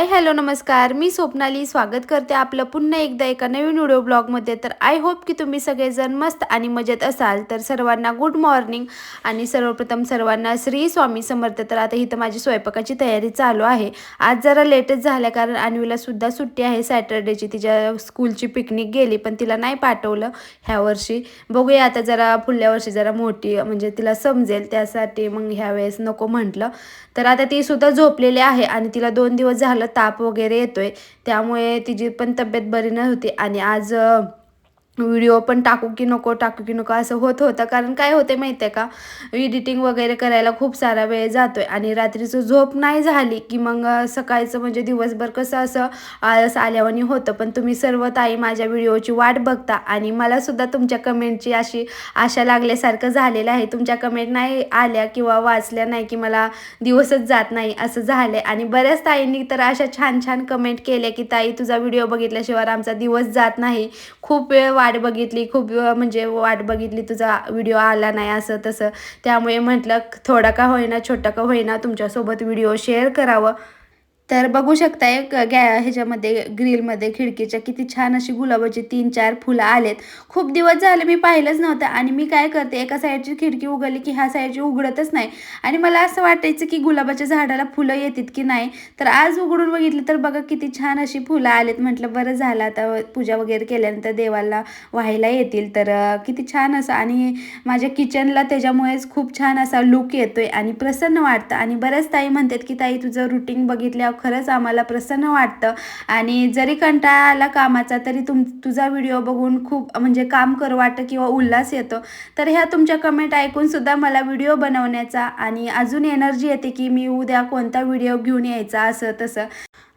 Hi hello नमस्कार. मी स्वप्नाली. स्वागत करते आपलं पुन्हा एकदा एका नवीन व्हिडिओ ब्लॉगमध्ये. तर आय होप की तुम्ही सगळेजण मस्त आणि मजेत असाल. तर सर्वांना गुड मॉर्निंग आणि सर्वप्रथम सर्वांना श्री स्वामी समर्थ. तर आता इथं माझी स्वयंपाकाची तयारी चालू आहे. आज जरा लेटच झाल्या कारण अन्वीला सुद्धा सुट्टी आहे. सॅटर्डेची तिच्या स्कूलची पिकनिक गेली पण तिला नाही पाठवलं ह्या वर्षी. बघूया आता जरा पुढल्या वर्षी जरा मोठी म्हणजे तिला समजेल. त्यासाठी मग ह्यावेळेस नको म्हटलं. तर आता ती सुद्धा झोपलेली आहे आणि तिला दोन दिवस झालं ताप वगैरे येतो आहे त्यामुळे तिची पण तब्येत बरी नव्हती आणि आज व्हिडिओ पण टाकू की नको टाकू की नको असं होत होतं. कारण काय होते माहिती आहे का? एडिटिंग वगैरे करायला खूप सारा वेळ जातोय. आणि रात्रीचं झोप नाही झाली की मग सकाळचं म्हणजे दिवसभर कसं असं आळस आल्यावानी होतं. पण तुम्ही सर्व ताई माझ्या व्हिडिओची वाट बघता. आणि मलासुद्धा तुमच्या कमेंटची अशी आशा लागल्यासारखं झालेलं आहे. तुमच्या कमेंट नाही आल्या किंवा वाचल्या नाही की मला दिवसच जात नाही असं झालं आणि बऱ्याच ताईंनी तर अशा छान छान कमेंट केल्या की ताई तुझा व्हिडिओ बघितल्याशिवाय आमचा दिवस जात नाही. खूप वेळ वाट वाट बघितली खूप म्हणजे वाट बघितली तुझा व्हिडिओ आला नाही असं तसं. त्यामुळे म्हटलं थोडा का होईना छोटा का होईना तुमच्यासोबत व्हिडिओ शेअर करावं. तर बघू शकताय गॅ ह्याच्यामध्ये ग्रिलमध्ये खिडकीच्या किती छान अशी गुलाबाची तीन चार फुलं आलेत. खूप दिवस झाले मी पाहिलंच नव्हतं आणि मी काय करते एका साईडची खिडकी उघडली की ह्या साईडची उघडतच नाही. आणि मला असं वाटायचं की गुलाबाच्या झाडाला फुलं येतात की नाही? तर आज उघडून बघितलं तर बघा किती छान अशी फुलं आलेत. म्हटलं बरं झालं आता पूजा वगैरे केल्यानंतर देवाला व्हायला येतील. तर किती छान असं आणि माझ्या किचनला त्याच्यामुळेच खूप छान असा लुक येतोय आणि प्रसन्न वाटतं. आणि बऱ्याच ताई म्हणतात की ताई तुझं रुटीन बघितल्या खरंच आम्हाला प्रसन्न वाटतं. आणि जरी कंटाळा आला कामाचा तरी तुम तुझा व्हिडिओ बघून खूप म्हणजे काम करू वाटतं किंवा उल्हास येतो तर ह्या तुमच्या कमेंट ऐकूनसुद्धा मला व्हिडिओ बनवण्याचा आणि अजून एनर्जी येते की मी उद्या कोणता व्हिडिओ घेऊन यायचा असं तसं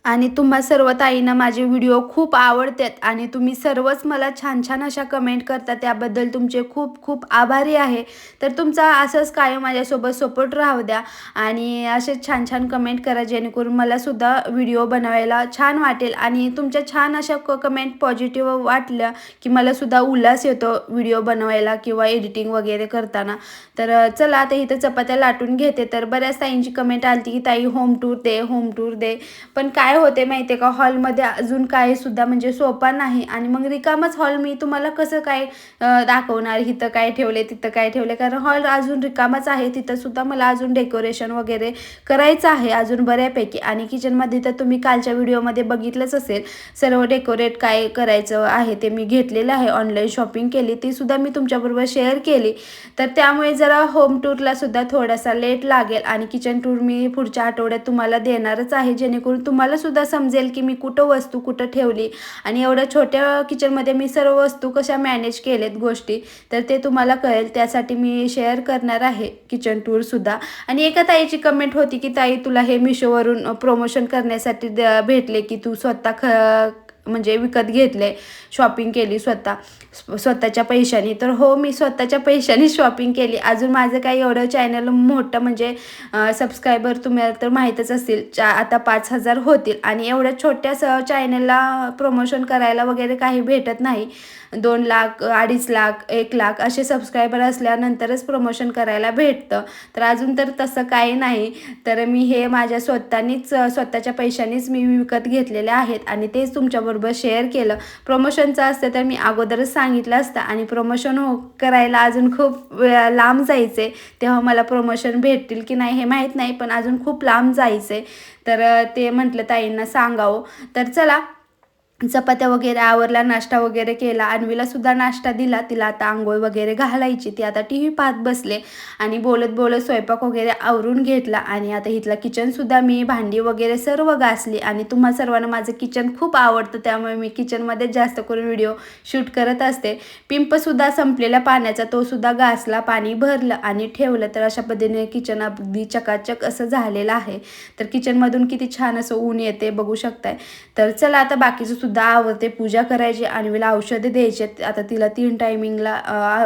आणि तुम्हा सर्व ताईंना माझे व्हिडिओ खूप आवडतात आणि तुम्ही सर्वच मला छान छान अशा कमेंट करता त्याबद्दल तुमचे खूप खूप आभारी आहे. तर तुमचा असंच कायम माझ्यासोबत सपोर्ट राहू द्या आणि असे छान छान कमेंट करा जेणेकरून मलासुद्धा व्हिडिओ बनवायला छान वाटेल आणि तुमच्या छान अशा क कमेंट पॉझिटिव्ह वाटल्या की मलासुद्धा उल्हास येतो व्हिडिओ बनवायला किंवा एडिटिंग वगैरे करताना. तर चला आता इथं चपात्या लाटून घेते. तर बऱ्याच ताईंची कमेंट आली की ताई होम टूर दे होम टूर दे. पण काय काय होते माहिती आहे का? हॉलमध्ये अजून काय सुद्धा म्हणजे सोपा नाही. आणि मग रिकामच हॉल मी तुम्हाला कसं काय दाखवणार? इथं काय ठेवले तिथं काय ठेवले? कारण हॉल अजून रिकामच आहे. तिथं सुद्धा मला अजून डेकोरेशन वगैरे करायचं आहे अजून बऱ्यापैकी. आणि किचनमध्ये तर तुम्ही कालच्या व्हिडिओमध्ये बघितलंच असेल सर्व डेकोरेट काय करायचं आहे ते मी घेतलेलं आहे. ऑनलाईन शॉपिंग केली ती सुद्धा मी तुमच्याबरोबर शेअर केली. तर त्यामुळे जरा होम टूरला सुद्धा थोडासा लेट लागेल. आणि किचन टूर मी पुढच्या आठवड्यात तुम्हाला देणारच आहे जेणेकरून तुम्हाला सुद्धा समजेल की मी कुठं वस्तू कुठं ठेवली. आणि एवढ्या छोट्या किचनमध्ये मी सर्व वस्तू कशा मॅनेज केलेत गोष्टी तर ते तुम्हाला कळेल. त्यासाठी मी शेअर करणार आहे किचन टूरसुद्धा आणि एका ताईची कमेंट होती की ताई तुला हे मिशोवरून प्रमोशन करण्यासाठी भेटले की तू स्वतः ख म्हणजे विकत घेतले शॉपिंग केली स्वतः स्वतःच्या पैशाने. तर हो मी स्वतःच्या पैशाने शॉपिंग केली. अजून माझं काही एवढं चॅनल मोठं म्हणजे सबस्क्रायबर तुम्हाला तर माहीतच असतील चा आता पाच हजार होतील. आणि एवढ्या छोट्या स चॅनलला प्रमोशन करायला वगैरे काही भेटत नाही. दोन लाख अडीच लाख एक लाख असे सबस्क्रायबर असल्यानंतरच प्रमोशन करायला भेटतं. तर अजून तर तसं काही नाही. तर मी हे माझ्या स्वतःनीच स्वतःच्या पैशानेच मी विकत घेतलेले आहेत. आणि तेच तुमच्याबरोबर शेअर केलं. प्रमोशनचं असतं तर मी अगोदरच सांगितलं असतं आणि प्रमोशन हो करायला अजून खूप लांब जायचे तेव्हा मला प्रमोशन भेटतील की नाही हे माहीत नाही पण अजून खूप लांब जायचे तर ते म्हटलं ताईंना सांगावं. तर चला चपात्या वगैरे आवरला नाश्ता वगैरे केला अन्वीला सुद्धा नाश्ता दिला. तिला आता आंघोळ वगैरे घालायची. ती आता टी व्ही पाहत बसले आणि बोलत बोलत स्वयंपाक वगैरे आवरून घेतला. आणि आता इथला किचनसुद्धा मी भांडी वगैरे सर्व घासली. आणि तुम्हा सर्वांना माझं किचन खूप आवडतं. त्यामुळे मी किचनमध्ये जास्त करून व्हिडिओ शूट करत असते. पिंपसुद्धा संपलेला पाण्याचा. तो सुद्धा घासला पाणी भरलं आणि ठेवलं. तर अशा पद्धतीने किचन अगदी चकाचक असं झालेलं आहे. तर किचनमधून किती छान असं ऊन येते बघू शकताय. तर चला आता बाकीचं सुद्धा सुद्धा आवडते. पूजा करायची आणि मला औषधे द्यायचे. आता तिला तीन टायमिंगला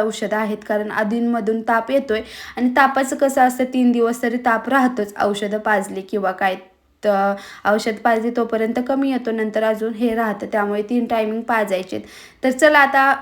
औषधं आहेत. कारण आधींमधून ताप येतोय. आणि तापाचं कसं असतं तीन दिवस तरी ताप राहतोच. औषधं पाजली किंवा काय तर औषध पाजली तोपर्यंत कमी येतो. नंतर अजून हे राहतं. त्यामुळे तीन टायमिंग पाजायचे तर चला आता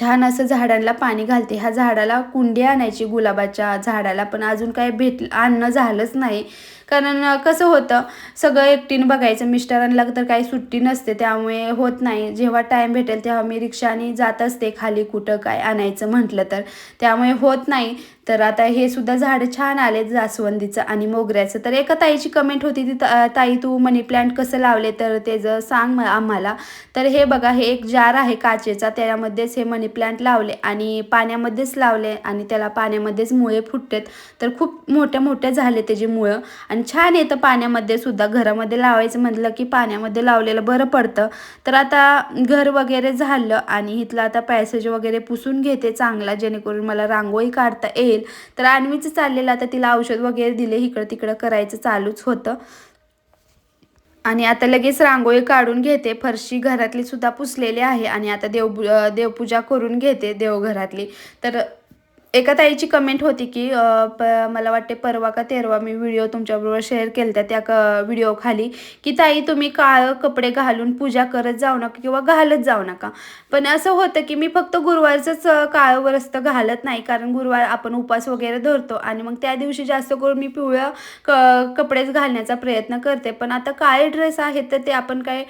छान असं झाडांना पाणी घालते. ह्या झाडाला कुंडी आणायची. गुलाबाच्या झाडाला पण अजून काय भेट आणणं झालंच नाही. कारण कसं होतं सगळं एकटीनं बघायचं मिस्टरांना तर काही सुट्टी नसते त्यामुळे होत नाही. जेव्हा टाईम भेटेल तेव्हा मी रिक्षाने जात असते खाली कुठं काय आणायचं म्हटलं तर. त्यामुळे होत नाही. तर आता हे सुद्धा झाडं छान आले जास्वंदीचं आणि मोगऱ्याचं. तर एका ताईची कमेंट होती ती ताई तू मनी प्लांट कसं लावले तर त्याचं सांग आम्हाला. तर हे बघा हे एक जार आहे काचेचा. त्याच्यामध्येच हे मनी प्लांट लावले आणि पाण्यामध्येच लावले आणि त्याला पाण्यामध्येच मुळे फुटतात तर खूप मोठ्या मोठ्या झाले त्याची मुळं. आणि छान येतं पाण्यामध्ये सुद्धा. घरामध्ये लावायचं म्हटलं की पाण्यामध्ये लावलेलं बरं पडतं. तर आता घर वगैरे झालं आणि इथलं आता पॅसेज वगैरे पुसून घेते चांगला जेणेकरून मला रांगोळी काढता येईल. तर आणवीचं चाललेलं आता तिला औषध वगैरे दिले इकडं तिकडं करायचं चालूच होतं. आणि आता लगेच रांगोळी काढून घेते. फरशी घरातली सुद्धा पुसलेली आहे आणि आता देव देवपूजा करून घेते देवघरातली. तर एका ताईची कमेंट होती की प मला वाटते परवा का तेरवा मी व्हिडिओ तुमच्याबरोबर शेअर केला त्या क व्हिडिओ खाली की ताई तुम्ही काळं कपडे घालून पूजा करत जाऊ नका किंवा घालत जाऊ नका. पण असं होतं की मी फक्त गुरुवारचंच काळं वरस्त घालत नाही कारण गुरुवार आपण उपास वगैरे धरतो आणि मग त्या दिवशी जास्त करून मी पिवळ्या क कपडेच घालण्याचा प्रयत्न करते. पण आता काळे ड्रेस आहेत तर ते आपण काय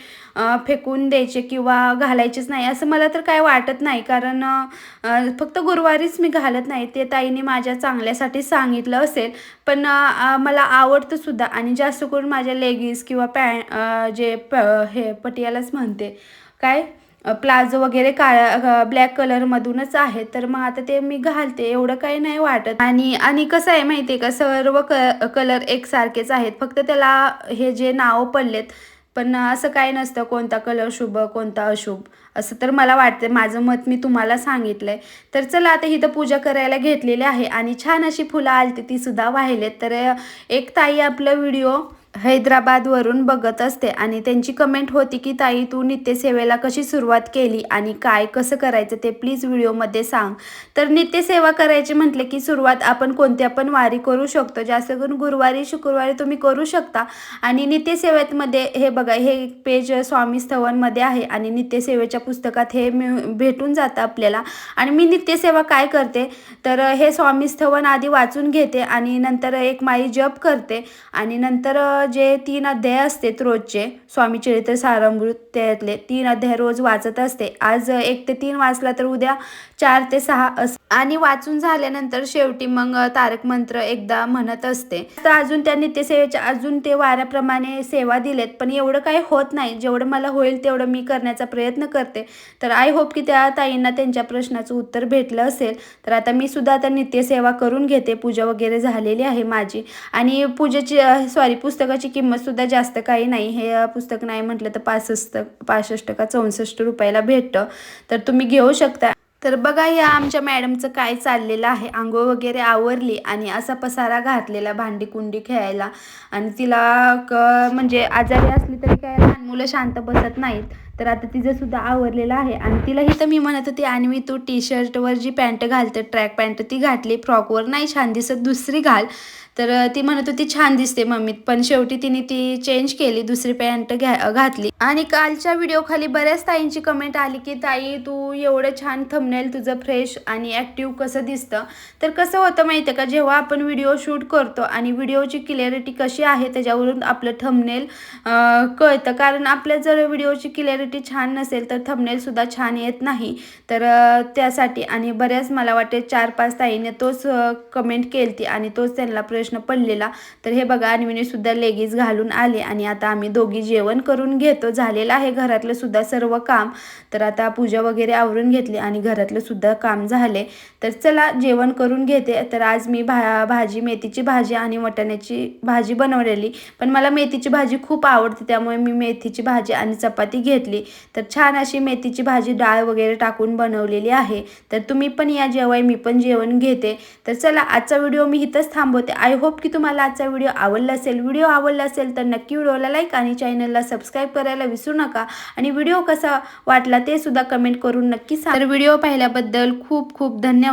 फेकून द्यायचे किंवा घालायचेच नाही असं मला तर काय वाटत नाही. कारण फक्त गुरुवारीच मी घालत नाही. नाही ते ताईने माझ्या चांगल्यासाठी सांगितलं असेल. पण मला आवडतं सुद्धा. आणि जास्त करून माझ्या लेगीज किंवा पॅ जे प हे पटियालाच म्हणते. काय? प्लाझो वगैरे काळ्या ब्लॅक कलरमधूनच आहे. तर मग आता ते मी घालते. एवढं काही नाही वाटत. आणि आणि कसं आहे माहिती आहे का? सर्व क कलर एकसारखेच आहेत. फक्त त्याला हे जे नावं पडलेत पण असं काही नसतं कोणता कलर शुभ कोणता अशुभ. असं तर मला वाटतं माझं मत मी तुम्हाला सांगितलं आहे तर चला आता इथं पूजा करायला घेतलेली आहे आणि छान अशी फुलं आलती ती सुद्धा वाहिलेत. तर एक ताई आपलं व्हिडिओ हैदराबादवरून बघत असते आणि त्यांची कमेंट होती की ताई तू नित्यसेवेला कशी सुरुवात केली आणि काय कसं करायचं ते प्लीज व्हिडिओमध्ये सांग. तर नित्यसेवा करायची म्हटले की सुरुवात आपण कोणत्या पण वारी करू शकतो. जास्त करून गुरुवारी शुक्रवारी तुम्ही करू शकता. आणि नित्यसेवेमध्ये हे बघा हे पेज स्वामी स्थवनमध्ये आहे आणि नित्यसेवेच्या पुस्तकात हे भेटून जातं आपल्याला. आणि मी नित्यसेवा काय करते? तर हे स्वामी स्थवन आधी वाचून घेते आणि नंतर एक माई जप करते आणि नंतर जे तीन अध्याय असतात रोजचे स्वामी चरित्र सारामृत त्यातले तीन अध्याय रोज वाचत असते. आज एक ते तीन वाचला तर उद्या चार ते सहा अस. आणि वाचून झाल्यानंतर शेवटी मग तारक मंत्र एकदा म्हणत असते. तर अजून त्या नित्यसेवेच्या अजून ते वाऱ्याप्रमाणे सेवा दिलेत पण एवढं काही होत नाही. जेवढं मला होईल तेवढं मी करण्याचा प्रयत्न करते. तर आय होप की त्या ताईंना त्यांच्या प्रश्नाचं उत्तर भेटलं असेल. तर आता मी सुद्धा आता नित्यसेवा करून घेते. पूजा वगैरे झालेली आहे माझी. आणि पूजेची सॉरी पुस्तकाची किंमतसुद्धा जास्त काही नाही. हे पुस्तक नाही म्हटलं तर पासष्ट पासष्ट का चौसष्ट रुपयाला भेटतं. तर तुम्ही घेऊ शकता. तर बघा या आमच्या मॅडमचं काय चाललेलं आहे. आंघोळ वगैरे आवरली आणि असा पसारा घातलेला भांडी कुंडी खेळायला. आणि तिला क म्हणजे आजारी असली तरी काय लहान मुलं शांत बसत नाहीत. तर आता तिचंसुद्धा आवरलेलं आहे. आणि तिला ही तर मी म्हणत होती आणि तू टी शर्टवर जी पॅन्ट घालते ट्रॅक पॅन्ट ती घातली फ्रॉकवर नाही छान दिसत दुसरी घाल. तर ती म्हणत होती छान दिसते मम्मी. पण शेवटी तिने ती चेंज केली दुसरी पॅन्ट घ्या घातली. आणि कालच्या व्हिडिओ खाली बऱ्याच ताईंची कमेंट आली की ताई तू एवढं छान थंबनेल तुझं फ्रेश आणि ॲक्टिव्ह कसं दिसतं? तर कसं होतं माहिती आहे का जेव्हा आपण व्हिडिओ शूट करतो आणि व्हिडिओची क्लिअरिटी कशी आहे त्याच्यावरून आपलं थंबनेल कळतं. कारण आपल्या जर व्हिडिओची क्लिअरिटी छान नसेल तर थंबनेलसुद्धा छान येत नाही. तर त्यासाठी आणि बऱ्याच मला वाटते चार पाच ताईने तोच कमेंट केली आणि तोच त्यांना प्रश्न पडलेला. तर हे बघा अन्वीने सुद्धा लेगीज घालून आले आणि आता आम्ही दोघी जेवण करून घेतो. झालेलं आहे घरातलं सुद्धा सर्व काम. तर आता पूजा वगैरे आवरून घेतली आणि घरातलं सुद्धा काम झाले. तर चला जेवण करून घेते. तर आज मी भा भाजी मेथीची भाजी आणि वटाण्याची भाजी बनवलेली. पण मला मेथीची भाजी खूप आवडते त्यामुळे मी मेथीची भाजी आणि चपाती घेतली. तर छान अशी मेथीची भाजी डाळ वगैरे टाकून बनवलेली आहे. तर तुम्ही पण या जेवाय मी पण जेवण घेते. तर चला आजचा व्हिडिओ मी इथंच थांबवते. आय होप की तुम्हाला आजचा व्हिडिओ आवडला असेल. व्हिडिओ आवडला असेल तर नक्की व्हिडिओला लाईक आणि चॅनलला सबस्क्राईब करायला विसरू नका आणि व्हिडिओ कसा वाटला ते सुद्धा कमेंट करून नक्की सांग. तर व्हिडिओ पाहिल्याबद्दल खूप खूप धन्यवाद.